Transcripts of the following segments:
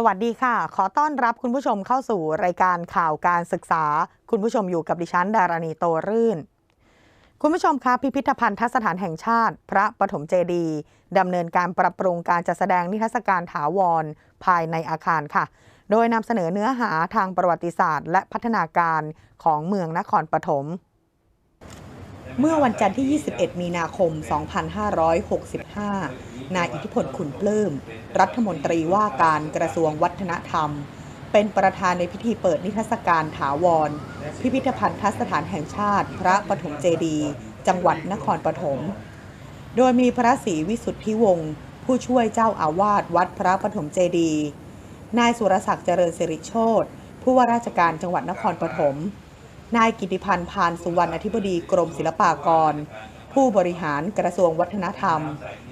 สวัสดีค่ะ ขอต้อนรับคุณผู้ชมเข้าสู่รายการข่าวการศึกษา คุณผู้ชมอยู่กับดิฉันดารณีโตรื่น คุณผู้ชมคะพิพิธภัณฑสถานแห่งชาติ พระปฐมเจดีดำเนินการปรับปรุงการจัดแสดงนิทรรศการถาวร ภายในอาคารค่ะ โดยนำเสนอเนื้อหาทางประวัติศาสตร์ และพัฒนาการของเมืองนครปฐม เมื่อวันจันทร์ที่ 21 มีนาคม 2565 นายอิทธิพลขุนปลื้ม รัฐมนตรีว่าการกระทรวงวัฒนธรรม เป็นประธานในพิธีเปิดนิทรรศการถาวร พิพิธภัณฑสถานแห่งชาติ พระปฐมเจดีย์จังหวัดนครปฐม โดยมีพระศรีวิสุทธิวงศ์ผู้ช่วยเจ้าอาวาสวัดพระปฐมเจดีย์ นายสุรศักดิ์เจริญสิริโชตผู้ว่าราชการจังหวัดนครปฐม นายกิติพันธ์พานสุวรรณอธิบดีกรมศิลปากร ผู้บริหารกระทรวงวัฒนธรรม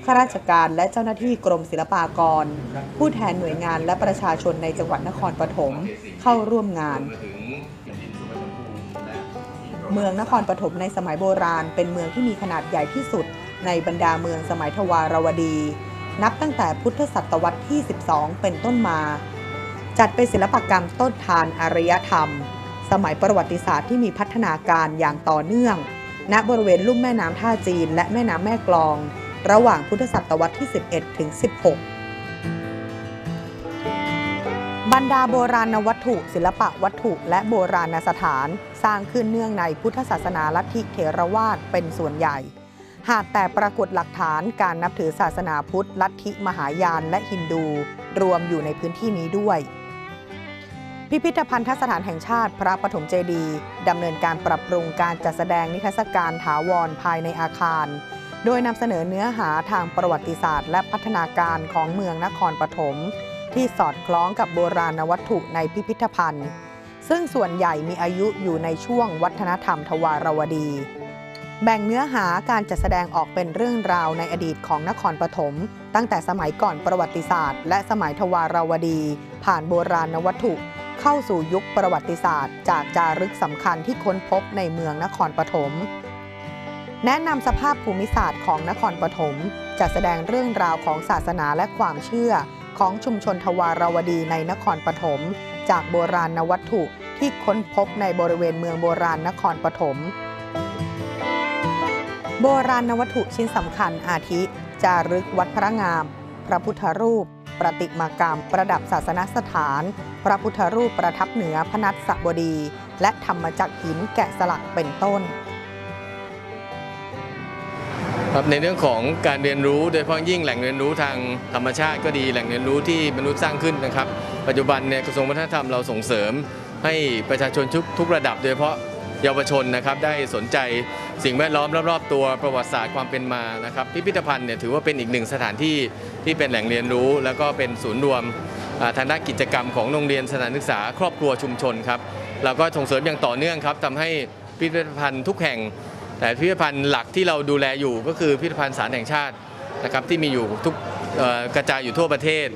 ข้าราชการและเจ้าหน้าที่กรมศิลปากร ผู้แทนหน่วยงานและประชาชนในจังหวัดนครปฐมเข้าร่วมงาน เมืองนครปฐมในสมัยโบราณ เป็นเมืองที่มีขนาดใหญ่ที่สุด ในบรรดาเมืองสมัยทวารวดี นับตั้งแต่พุทธศตวรรษที่ 12 เป็นต้นมา จัดเป็นศิลปกรรมต้นทานอารยธรรม สมัยประวัติศาสตร์ที่มีพัฒนาการอย่างต่อเนื่อง ณบริเวณลุ่มแม่น้ำท่าจีนและแม่น้ำแม่กลอง ระหว่างพุทธศตวรรษที่ 11 ถึง 16 บรรดาโบราณวัตถุ ศิลปะวัตถุ และโบราณสถาน สร้างขึ้นเนื่องในพุทธศาสนาลัทธิเถรวาทเป็นส่วนใหญ่ หากแต่ปรากฏหลักฐานการนับถือศาสนาพุทธ ลัทธิมหายานและฮินดู รวมอยู่ในพื้นที่นี้ด้วย พิพิธภัณฑสถานแห่งชาติพระปฐมเจดีย์ดำเนินการปรับปรุงการจัดแสดงนิทรรศการถาวรภายในอาคาร โดยนำเสนอเนื้อหาทางประวัติศาสตร์ และพัฒนาการของเมืองนครปฐมที่สอดคล้องกับโบราณวัตถุในพิพิธภัณฑ์ ซึ่งส่วนใหญ่มีอายุอยู่ในช่วงวัฒนธรรมทวารวดี แบ่งเนื้อหาการจัดแสดงออกเป็นเรื่องราวในอดีตของนครปฐมตั้งแต่สมัยก่อนประวัติศาสตร์ และสมัยทวารวดี ผ่านโบราณวัตถุ เข้าสู่ยุคประวัติศาสตร์ จากจารึกสำคัญที่ค้นพบในเมืองนครปฐม แนะนำสภาพภูมิศาสตร์ของนครปฐมจัดแสดงเรื่องราวของศาสนาและความเชื่อของชุมชนทวารวดีในนครปฐมจากโบราณวัตถุที่ค้นพบในบริเวณเมืองโบราณนครปฐม โบราณวัตถุชิ้นสำคัญอาทิ จารึกวัดพระงาม พระพุทธรูป ประติมากรรม ประดับศาสนสถาน พระพุทธรูปประทับเหนือพนัสสบดี และธรรมจักรหินแกะสลักเป็นต้นครับในเรื่องของการเรียนรู้โดยเฉพาะยิ่งแหล่งเรียนรู้ทางธรรมชาติก็ดีแหล่งเรียนรู้ที่มนุษย์สร้างขึ้นนะครับ ปัจจุบันเนี่ยกระทรวงวัฒนธรรมเราส่งเสริม ให้ประชาชนทุกทุกระดับ โดยเฉพาะเยาวชนนะครับได้สนใจ สิ่งแวดล้อมรอบๆตัวประวัติศาสตร์ความเป็นมานะครับพิพิธภัณฑ์เนี่ยถือว่าเป็นอีกหนึ่งสถานที่ที่เป็นแหล่งเรียนรู้ แล้วก็เป็นศูนย์รวมอ่าทางด้านกิจกรรมของโรงเรียนสถานศึกษา ครอบครัวชุมชนครับเราก็ส่งเสริมอย่างต่อเนื่องครับทำให้พิพิธภัณฑ์ทุกแห่ง แต่พิพิธภัณฑ์หลักที่เราดูแลอยู่ก็คือพิพิธภัณฑ์สารแห่งชาตินะครับที่มีอยู่ทุกกระจายอยู่ทั่วประเทศ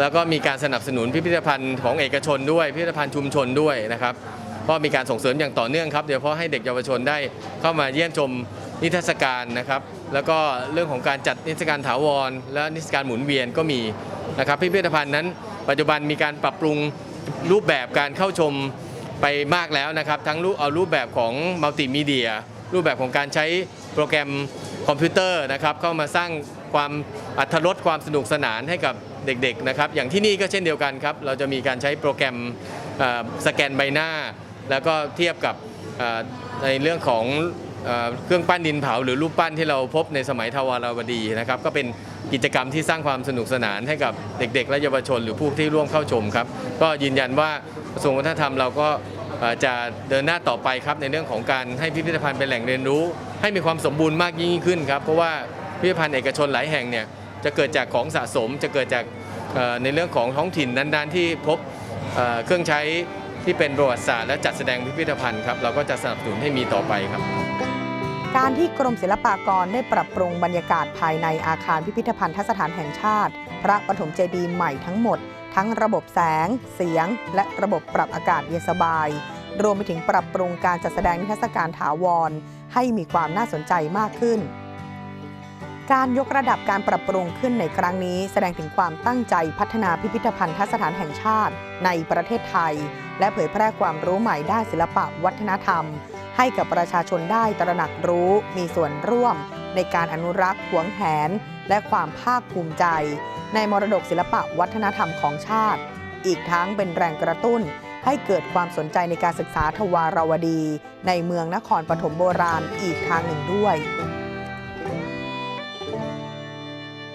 แล้วก็มีการสนับสนุนพิพิธภัณฑ์ของเอกชนด้วย พิพิธภัณฑ์ชุมชนด้วยนะครับ ก็มีการส่งเสริมอย่างต่อเนื่องครับโดยเฉพาะให้เด็กเยาวชนได้เข้ามาเยี่ยมชมนิทรรศการนะครับ แล้วก็เรื่องของการจัดนิทรรศการถาวร และนิทรรศการหมุนเวียนก็มีนะครับพิพิธภัณฑ์นั้น ปัจจุบันมีการปรับปรุงรูปแบบการเข้าชมไปมากแล้วนะครับ ทั้งรูปเอารูปแบบของมัลติมีเดีย รูปแบบของการใช้โปรแกรมคอมพิวเตอร์นะครับเข้ามาสร้างความอัตรสความสนุกสนานให้กับเด็กๆนะครับอย่างที่นี่ก็เช่นเดียวกันครับ เราจะมีการใช้โปรแกรมสแกนใบหน้า แล้วก็เทียบกับในเรื่องของเครื่องปั้นดินเผา หรือรูปปั้นที่เราพบในสมัยทวารวดีนะครับก็เป็นกิจกรรมที่สร้างความสนุกสนานให้กับเด็ก ๆ และเยาวชน หรือผู้ที่ร่วมเข้าชมครับ ก็ยืนยันว่ากระทรวงวัฒนธรรมเราก็จะเดินหน้าต่อไปครับในเรื่องของการให้พิพิธภัณฑ์เป็นแหล่งเรียนรู้ ให้มีความสมบูรณ์มากยิ่งขึ้นครับเพราะว่าพิพิธภัณฑ์เอกชนหลายแห่งเนี่ยจะเกิดจากของสะสมจะเกิดจากในเรื่องของท้องถิ่นนั้นๆ ที่พบเครื่องใช้ ที่เป็นประวัติศาสตร์และจัดแสดงพิพิธภัณฑ์ครับเราก็จะสนับสนุนให้มีต่อไปครับ การที่กรมศิลปากรได้ปรับปรุงบรรยากาศภายในอาคารพิพิธภัณฑสถานแห่งชาติ พระปฐมเจดีย์ใหม่ทั้งหมด ทั้งระบบแสง เสียง และระบบปรับอากาศเย็นสบาย รวมไปถึงปรับปรุงการจัดแสดงนิทรรศการถาวร ให้มีความน่าสนใจมากขึ้น การยกระดับการปรับปรุงขึ้นในครั้งนี้แสดงถึงความตั้งใจพัฒนาพิพิธภัณฑสถานแห่งชาติ ในประเทศไทย และเผยแพร่ความรู้ใหม่ด้านศิลปะวัฒนธรรม ให้กับประชาชนได้ตระหนักรู้มีส่วนร่วม ในการอนุรักษ์หวงแหน และความภาคภูมิใจ ในมรดกศิลปะวัฒนธรรมของชาติ อีกทั้งเป็นแรงกระตุ้น ให้เกิดความสนใจในการศึกษาทวารวดี ในเมืองนครปฐมโบราณอีกทางหนึ่งด้วย